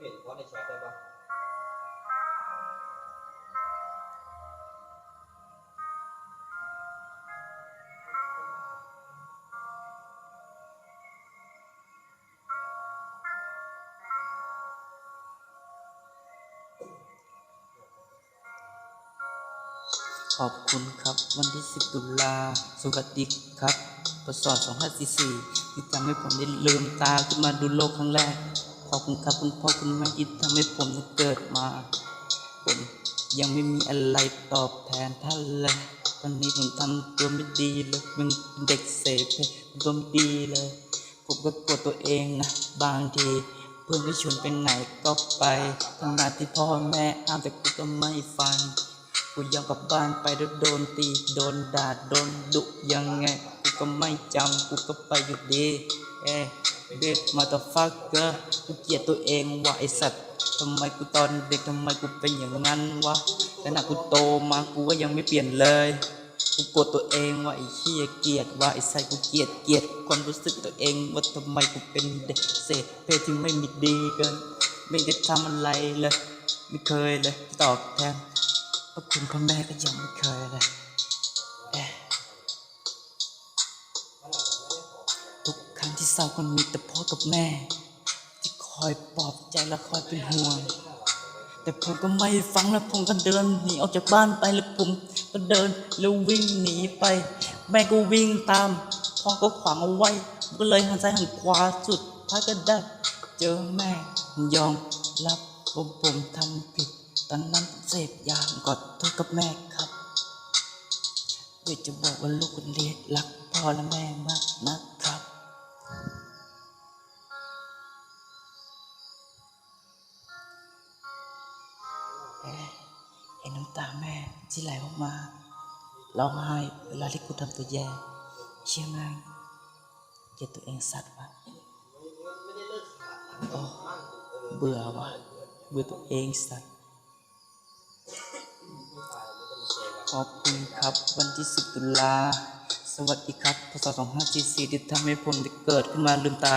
เปลี่ยนเพราะในแชทได้ปะขอบคุณครับ วันที่ 10 ตุลาสวัสดีครับปศ2544ที่ทำให้ผมได้ลืมตาขึ้นมาดูโลกครั้งแรก ขอบคุณครับคุณพ่อคุณแม่ที่ทำให้ผมเกิดมา ผมยังไม่มีอะไรตอบแทนท่านเลยตอนนี้ผมทำตัวไม่ดีเลยเป็นเด็กเสพเพตัวไม่ดีเลย ผมก็กลัวตัวเองนะบางทีเพื่อนก็ชวนไปไหนก็ไปขณะที่พ่อแม่ห้ามแต่กูก็ไม่ฟังกูยอมกลับบ้านไปแล้วโดนตีโดนด่าโดนดุยังไงกูก็ไม่จำกูก็ไปอยู่ดี เอ้ เด็กมาต h ฟักเกอร์กูเกลียดตัวเองว่ะไอสัตว์ทำไมกูตอนเด็กทำไมกูเป็นอย่างนั้นวะแต่หนักกูโตมากูก็ยังไม่เปลี่ยนเลยกูโกรธตัวเองว่าไอ้เหี้ยเกลียดว่าไอ้ไส้กูเกลียดเกลียดความรู้สึกตัวเองว่าทำไมกูเป็นเด็กเศษเพศที่ไม่มีดีเกิน ไม่ได้ทำอะไรเลย ไม่เคยเลยตอบแทนพระคุณพ่อแม่ก็ยังไม่เคยเลย ทุกครั้งที่เศร้าก็มีแต่พ่อกับแม่ ที่คอยปลอบใจและคอยเป็นห่วง แต่ผมก็ไม่ฟังแล้วผมก็เดินหนีออกจากบ้านไปแล้วผมก็เดินแล้ววิ่งหนีไป แม่ก็วิ่งตามพ่อก็ขวางเอาไว้ก็เลยหันซ้ายหันขวาสุดท้ายก็ได้เจอแม่ยอมรับผมผมทำผิด ตอนนั้นเสพยาผมกอดโทษกับแม่ครับเดี๋ยวจะบอกว่าลูกคนเล็กรักพ่อและแม่มากนะค ตาแม่ที่ไหลออกมาร้องไห้เวลาที่กูทำตัวแย่เชื่อไหมเกลียดตัวเองสัตว์วะโอ้เบื่อวะเบื่อตัวเองสัตว์ขอบคุณครับวันที่ 10 ตุลา สวัสดีครับพศ2544ที่ทำให้ผมได้เกิดขึ้นมาลืมตา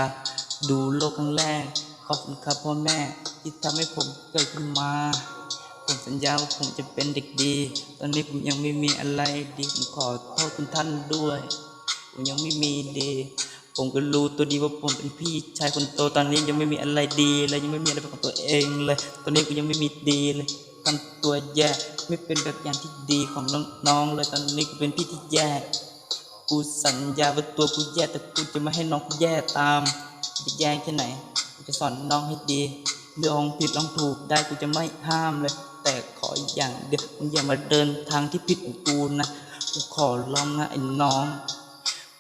ดูโลกครั้งแรก ขอบคุณครับพ่อแม่ที่ทำให้ผมเกิดขึ้นมา สัญญาว่าผมจะเป็นเด็กดี ตอนนี้ผมยังไม่มีอะไรดีผมขอโทษคุณท่านด้วย ผมยังไม่มีดี ผมก็รู้ตัวดีว่าผมเป็นพี่ชายคนโตตอนนี้ยังไม่มีอะไรดีเลยยังไม่มีอะไรเป็นของตัวเองเลย ตอนนี้กูยังไม่มีดีเลยทำตัวแย่ไม่เป็นแบบอย่างที่ดีของน้องๆเลยตอนนี้กูเป็นพี่ที่แย่กูสัญญาว่าตัวกูแย่แต่กูจะไม่ให้น้องกูแย่ตามจะแย่แค่ไหนกูจะสอนน้องให้ดีลองผิดลองถูกได้กูจะไม่ห้ามเลย แต่ขออย่างเดียวมึงอย่ามาเดินทางที่ผิดของกูนะกูขอร้องนะไอ้น้อง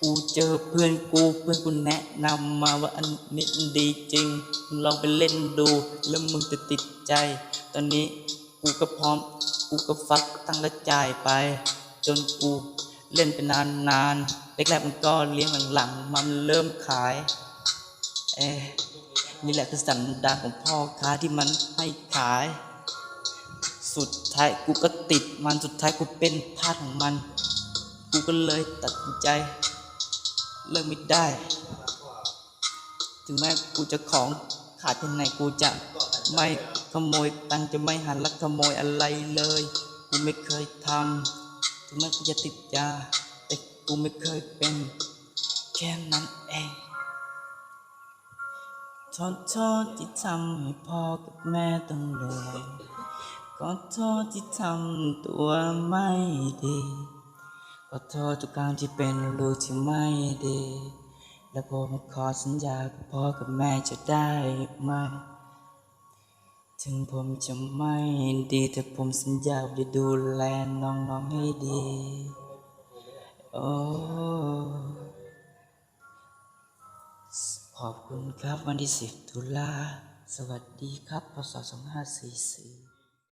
กูเจอเพื่อนกูเพื่อนกูแนะนำมาว่าอันนี้มันดีจริงมึงลองไปเล่นดู แล้วมึงจะติดใจ ตอนนี้กูก็พร้อม กูก็ฟักตั้งและจ่ายไป จนกูเล่นไปนานนานแรกๆมันก็เลี้ยงหลังๆมันเริ่มขาย เอ๊ะนี่แหละคือสันดานของพ่อค้าที่มันให้ขาย สุดท้ายกูก็ติดมันสุดท้ายกูเป็นทาสของมัน กูก็เลยตัดใจเลิกไม่ได้ ถึงแม้กูจะของขาดยังไงกูจะไม่ขโมยตังจะไม่หันลักขโมยอะไรเลย กูไม่เคยทำถึงแม้กูจะติดยาแต่กูไม่เคยเป็นแค่นั้นเองขอโทษที่ทำให้พ่อกับแม่ต้องเหนื่อย ขอโทษที่ทำตัวไม่ดี ขอโทษทุกครั้งที่เป็นลูกที่ไม่ดี และผมขอสัญญากับพ่อกับแม่จะได้ไหม ถึงผมจะไม่ดีแต่ผมสัญญาจะดูแลน้องๆให้ดี โอ้ขอบคุณครับวันที่10ตุลา สวัสดีครับพศ2544